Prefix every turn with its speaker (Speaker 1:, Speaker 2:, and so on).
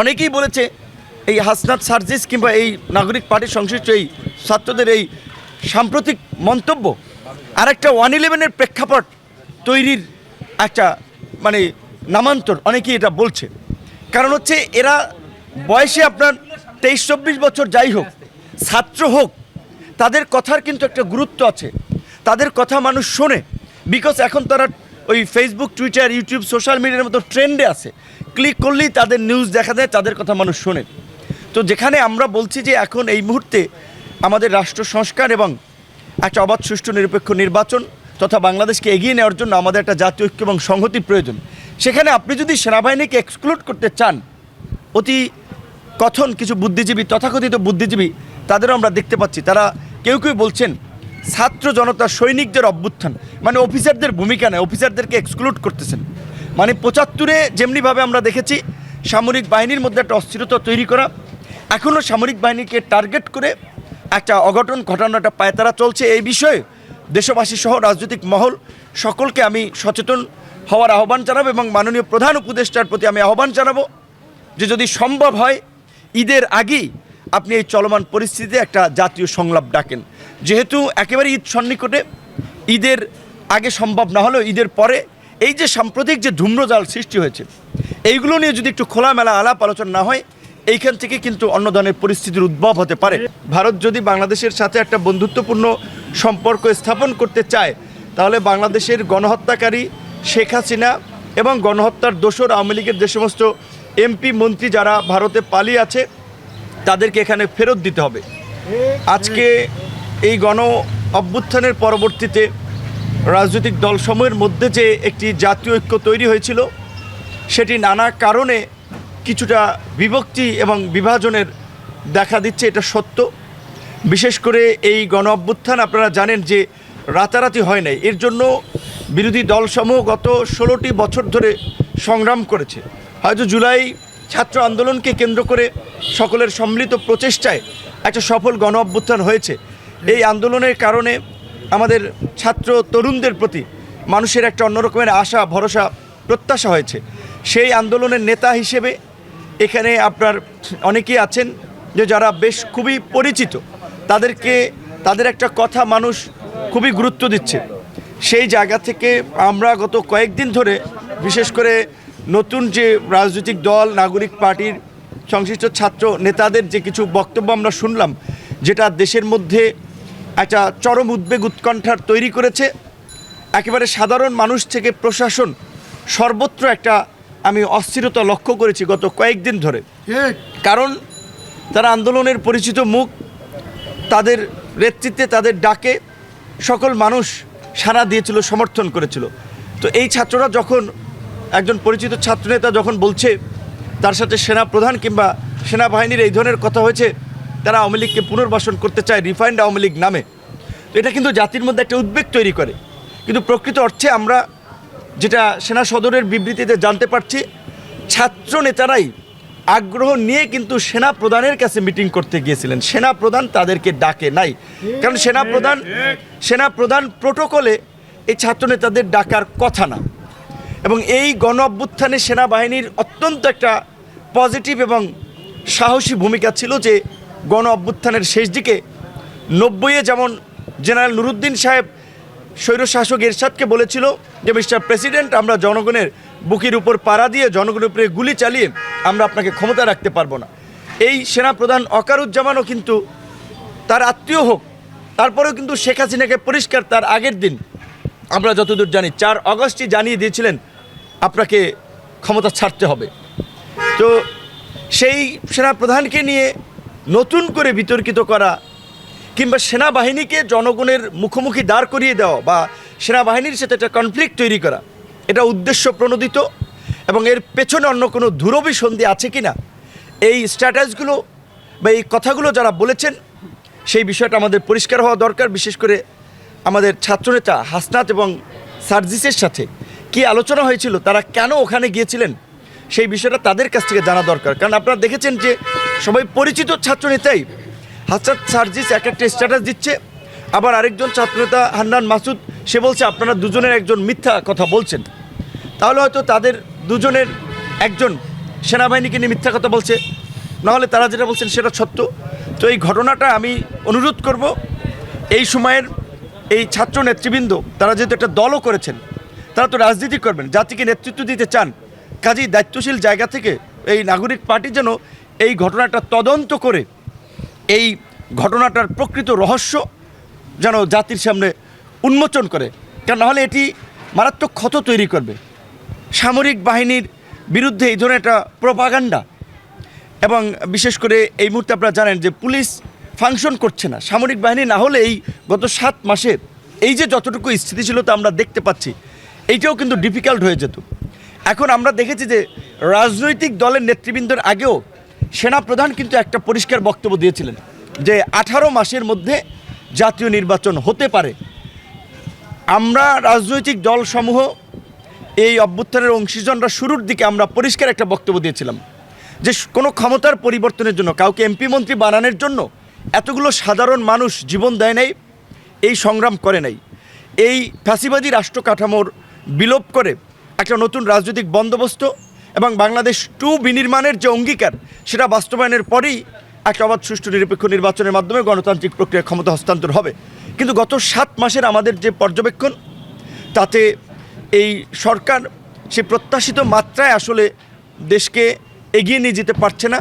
Speaker 1: অনেকেই বলেছে এই হাসনাত সার্জিস কিংবা এই নাগরিক পার্টির সংশ্লিষ্ট এই ছাত্রদের এই সাম্প্রতিক মন্তব্য আর একটা ওয়ান ইলেভেনের প্রেক্ষাপট তৈরির একটা মানে নামান্তর, অনেকেই এটা বলছে। কারণ হচ্ছে এরা বয়সে আপনার তেইশ, চব্বিশ বছর যাই হোক, ছাত্র হোক, তাদের কথার কিন্তু একটা গুরুত্ব আছে। তাদের কথা মানুষ শোনে। বিকজ এখন তারা ওই ফেসবুক টুইটার ইউটিউব সোশ্যাল মিডিয়ার মতো ট্রেন্ডে আছে। ক্লিক করলেই তাদের নিউজ দেখা যায়, তাদের কথা মানুষ শোনে। তো যেখানে আমরা বলছি যে এখন এই মুহূর্তে আমাদের রাষ্ট্র সংস্কার এবং একটা অবাধ, সুষ্ঠু, নিরপেক্ষ নির্বাচন তথা বাংলাদেশকে এগিয়ে নেওয়ার জন্য আমাদের একটা জাতীয় ঐক্য এবং সংহতির প্রয়োজন। সেখানে আপনি যদি সেনাবাহিনীকে এক্সক্লুড করতে চান, অতি কথন কিছু বুদ্ধিজীবী, তথাকথিত বুদ্ধিজীবী, তাদেরও আমরা দেখতে পাচ্ছি। তারা কেউ কেউ বলছেন, ছাত্র জনতা সৈনিকদের অভ্যুত্থান মানে অফিসারদের ভূমিকা নেয় অফিসারদেরকে এক্সক্লুড করতেছেন। মানে পঁচাত্তরে যেমনিভাবে আমরা দেখেছি, সামরিক বাহিনীর মধ্যে একটা অস্থিরতা তৈরি করা। এখনও সামরিক বাহিনীকে টার্গেট করে একটা অঘটন ঘটানো একটা পায়তারা চলছে। এই বিষয়ে দেশবাসী সহ রাজনৈতিক মহল সকলকে আমি সচেতন হওয়ার আহ্বান জানাব এবং মাননীয় প্রধান উপদেষ্টার প্রতি আমি আহ্বান জানাব যে যদি সম্ভব হয়, ঈদের আগেই আপনি এই চলমান পরিস্থিতিতে একটা জাতীয় সংলাপ ডাকেন। যেহেতু একেবারে ঈদ সন্নিকটে, ঈদের আগে সম্ভব না হলেও ঈদের পরে এই যে সাম্প্রতিক যে ধূম্রজাল সৃষ্টি হয়েছে, এইগুলো নিয়ে যদি একটু খোলামেলা আলাপ আলোচনা না হয়, এইখান থেকে কিন্তু অন্য ধরনের পরিস্থিতির উদ্ভব হতে পারে। ভারত যদি বাংলাদেশের সাথে একটা বন্ধুত্বপূর্ণ সম্পর্ক স্থাপন করতে চায়, তাহলে বাংলাদেশের গণহত্যাকারী শেখ হাসিনা এবং গণহত্যার দোসর আওয়ামী লীগের যে সমস্ত এমপি, মন্ত্রী যারা ভারতে পালিয়ে আছে, তাদেরকে এখানে ফেরত দিতে হবে। আজকে এই গণ অভ্যুত্থানের পরবর্তীতে রাজনৈতিক দলসমূহের মধ্যে যে একটি জাতীয় ঐক্য তৈরি হয়েছিল, সেটি নানা কারণে কিছুটা বিভক্তি এবং বিভাজনের দেখা দিচ্ছে, এটা সত্য। বিশেষ করে এই গণ অভ্যুত্থান আপনারা জানেন যে রাতারাতি হয় নাই। এর জন্য বিরোধী দলসমূহ গত ষোলোটি বছর ধরে সংগ্রাম করেছে। হয়তো জুলাই ছাত্র আন্দোলনকে কেন্দ্র করে সকলের সম্মিলিত প্রচেষ্টায় একটা সফল গণ অভ্যুত্থান হয়েছে। এই আন্দোলনের কারণে আমাদের ছাত্র তরুণদের প্রতি মানুষের একটা অন্যরকমের আশা, ভরসা, প্রত্যাশা হয়েছে। সেই আন্দোলনের নেতা হিসেবে এখানে আপনার অনেকেই আছেন যে যারা বেশ খুবই পরিচিত, তাদেরকে, তাদের একটা কথা মানুষ খুবই গুরুত্ব দিচ্ছে। সেই জায়গা থেকে আমরা গত কয়েকদিন ধরে বিশেষ করে নতুন যে রাজনৈতিক দল, নাগরিক পার্টির সংশ্লিষ্ট ছাত্র নেতাদের যে কিছু বক্তব্য আমরা শুনলাম, যেটা দেশের মধ্যে একটা চরম উদ্বেগ উৎকণ্ঠার তৈরি করেছে। একেবারে সাধারণ মানুষ থেকে প্রশাসন সর্বত্র একটা আমি অস্থিরতা লক্ষ্য করেছি গত কয়েকদিন ধরে। কারণ তারা আন্দোলনের পরিচিত মুখ তাদের নেতৃত্বে তাদের ডাকে সকল মানুষ সাড়া দিয়েছিল সমর্থন করেছিল। তো এই ছাত্ররা যখন একজন পরিচিত ছাত্রনেতা যখন বলছে তার সাথে সেনা প্রধান কিংবা সেনাবাহিনীর এই ধরনের কথা হয়েছে তারা আওয়ামী লীগকে পুনর্বাসন করতে চায় রিফাইন্ড আওয়ামী লীগ নামে। এটা কিন্তু জাতির মধ্যে একটা উদ্বেগ তৈরি করে। কিন্তু প্রকৃত অর্থে আমরা যেটা সেনা সদরের বিবৃতিতে জানতে পারছি, ছাত্র নেতারাই আগ্রহ নিয়ে কিন্তু সেনা প্রধানের কাছে মিটিং করতে গিয়েছিলেন। সেনা প্রধান তাদেরকে ডাকে নাই। কারণ সেনা প্রধান সেনা প্রধান প্রোটোকলে এই ছাত্র নেতাদের ডাকার কথা না। এবং এই গণ অভ্যুত্থানে সেনাবাহিনীর অত্যন্ত একটা পজিটিভ এবং সাহসী ভূমিকা ছিল যে গণ অভ্যুত্থানের শেষ দিকে নব্বইয়ে যেমন জেনারেল নুরুদ্দিন সাহেব স্বৈরশাসক এরশাদকে বলেছিল যে, মিস্টার প্রেসিডেন্ট, আমরা জনগণের বুকের উপর পাড়া দিয়ে জনগণের উপরে গুলি চালিয়ে আমরা আপনাকে ক্ষমতা রাখতে পারব না। এই সেনাপ্রধান অকারুজ্জামানও কিন্তু তার আত্মীয় হোক, তারপরেও কিন্তু শেখ হাসিনাকে পরিষ্কার তার আগের দিন আমরা যতদূর জানি, চার অগস্টই জানিয়ে দিয়েছিলেন, আপনাকে ক্ষমতা ছাড়তে হবে। তো সেই সেনাপ্রধানকে নিয়ে নতুন করে বিতর্কিত করা কিংবা সেনাবাহিনীকে জনগণের মুখোমুখি দাঁড় করিয়ে দেওয়া বা সেনাবাহিনীর সাথে একটা কনফ্লিক্ট তৈরি করা, এটা উদ্দেশ্য প্রণোদিত এবং এর পেছনে অন্য কোনো ধুরবিসন্ধি আছে কি না এই স্ট্র্যাটাজগুলো বা এই কথাগুলো যারা বলেছেন, সেই বিষয়টা আমাদের পরিষ্কার হওয়া দরকার, বিশেষ করে আমাদের ছাত্রনেতা হাসনাত এবং সার্জিসের সাথে। কি আলোচনা হয়েছিল, তারা কেন ওখানে গিয়েছিলেন, সেই বিষয়টা তাদের কাছ থেকে জানা দরকার। কারণ আপনারা দেখেছেন যে সবাই পরিচিত ছাত্রনেতাই। হাসনাত সার্জিস এক একটা স্ট্যাটাস দিচ্ছে। আবার আরেকজন ছাত্রনেতা হান্নান মাসুদ, সে বলছে, আপনারা দুজনের একজন মিথ্যা কথা বলছেন। তাহলে হয়তো তাদের দুজনের একজন সেনাবাহিনীকে নিয়ে মিথ্যা কথা বলছে। নাহলে তারা যেটা বলছেন সেটা সত্য। তো এই ঘটনাটা আমি অনুরোধ করব, এই সময়ের এই ছাত্র নেতৃবৃন্দ, তারা যেহেতু একটা দলও করেছেন, তারা তো রাজনীতি করবেন, জাতিকে নেতৃত্ব দিতে চান। কাজেই দায়িত্বশীল জায়গা থেকে এই নাগরিক পার্টি যেন এই ঘটনাটা তদন্ত করে এই ঘটনাটার প্রকৃত রহস্য যেন জাতির সামনে উন্মোচন করে। কারণ নাহলে এটি মারাত্মক ক্ষত তৈরি করবে। সামরিক বাহিনীর বিরুদ্ধে এই ধরনের একটা প্রপাগান্ডা এবং বিশেষ করে এই মুহূর্তে আপনারা জানেন যে পুলিশ ফাংশন করছে না। সামরিক বাহিনী না হলে এই গত সাত মাসে এই যে যতটুকু স্থিতিশীলতা আমরা দেখতে পাচ্ছি, এইটাও কিন্তু ডিফিকাল্ট হয়ে যেত। এখন আমরা দেখেছি যে রাজনৈতিক দলের নেতৃবৃন্দের আগেও সেনাপ্রধান কিন্তু একটা পরিষ্কার বক্তব্য দিয়েছিলেন যে আঠারো মাসের মধ্যে জাতীয় নির্বাচন হতে পারে। আমরা রাজনৈতিক দলসমূহ এই অভ্যুত্থানের অংশীজনরা শুরুর দিকে আমরা পরিষ্কার একটা বক্তব্য দিয়েছিলাম যে কোনো ক্ষমতার পরিবর্তনের জন্য, কাউকে এমপি মন্ত্রী বানানোর জন্য এতগুলো সাধারণ মানুষ জীবন দেয় নাই, এই সংগ্রাম করে নাই। এই ফ্যাসিবাদী রাষ্ট্র কাঠামোর বিলোপ করে একটা নতুন রাজনৈতিক বন্দোবস্ত এবং বাংলাদেশ টু বিনির্মাণের যে অঙ্গীকার, সেটা বাস্তবায়নের পরেই একটা অবাধ সুষ্ঠু নিরপেক্ষ নির্বাচনের মাধ্যমে গণতান্ত্রিক প্রক্রিয়া ক্ষমতা হস্তান্তর হবে। কিন্তু গত সাত মাসের আমাদের যে পর্যবেক্ষণ, তাতে এই সরকার সে প্রত্যাশিত মাত্রায় আসলে দেশকে এগিয়ে নিয়ে যেতে পারছে না।